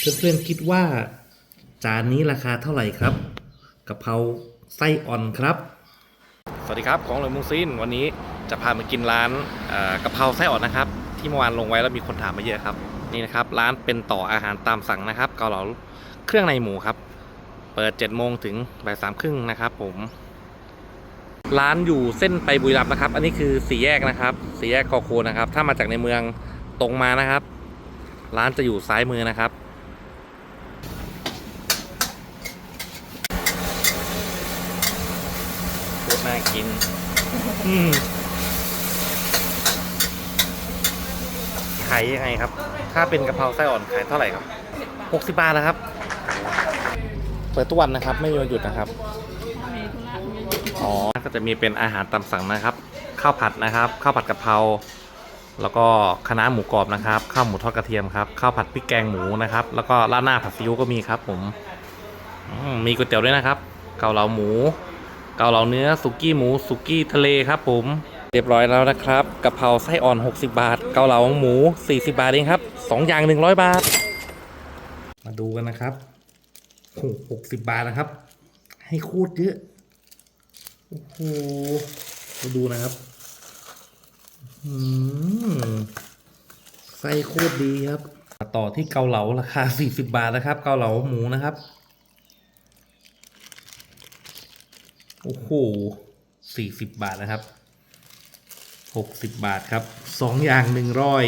เพื่อนๆคิดว่า จานนี้ราคาเท่าไหร่ครับกะเพราไส้อ่อนครับ สวัสดีครับของเหลืองมุงซินวันนี้จะพามากินร้านเอ่อกะเพราไส้อ่อนนะครับ ที่เมื่อวานลงไว้แล้วมีคนถามมาเยอะครับนี่นะครับ ร้านเป็นต่ออาหารตามสั่งนะครับเกาเหลาเครื่องในหมูครับ เปิด7จ็ดโมงถึงบ่ายสามครึ่งนะครับ ผม ร้านอยู่เส้นไปบุรีรัมย์นะครับ อันนี้คือสี่แยกนะครับสี่แยกกอโคนะครับ ถ้ามาจากในเมืองตรงมานะครับ ร้านจะอยู่ซ้ายมือนะครับ โคตร น่ากินอืมขายยังไงครับ ถ้าเป็นกะเพราไส้อ่อนขายเท่าไหร่ครับหกสิบบาทนะครับ เปิดทุกวันนะครับ ไม่มีวันหยุดนะครับ อ๋อ ก็จะมีเป็นอาหารตามสั่งนะครับ ข้าวผัดนะครับ ข้าวผัดกะเพรา แล้วก็คะน้าหมูกรอบนะครับ ข้าวหมูทอดกระเทียมครับ ข้าวผัดพริกแกงหมูนะครับ แล้วก็ราดหน้าผัดซีอิ๊วก็มีครับ ผมอืมมีก๋วยเตี๋ยวด้วยนะครับ เกาเหลาหมู เกาเหลาเนื้อสุกี้หมูสุกี้ทะเลครับผม เรียบร้อยแล้วนะครับกะเพราไส้อ่อน 60 บาท เกาเหลาหมู 40 บาทเองครับสองอย่าง 100 บาท มาดูกันนะครับหกสิบบาทนะครับ ให้โคตรเยอะโอ้โหมาดูนะครับอืมไส้โคตรดีครับมาต่อที่เกาเหลาราคา40บาทนะครับ เกาเหลาหมูนะครับ โอ้โหสี่สิบบาทนะครับหกสิบบาทครับสองอย่างหนึ่งร้อย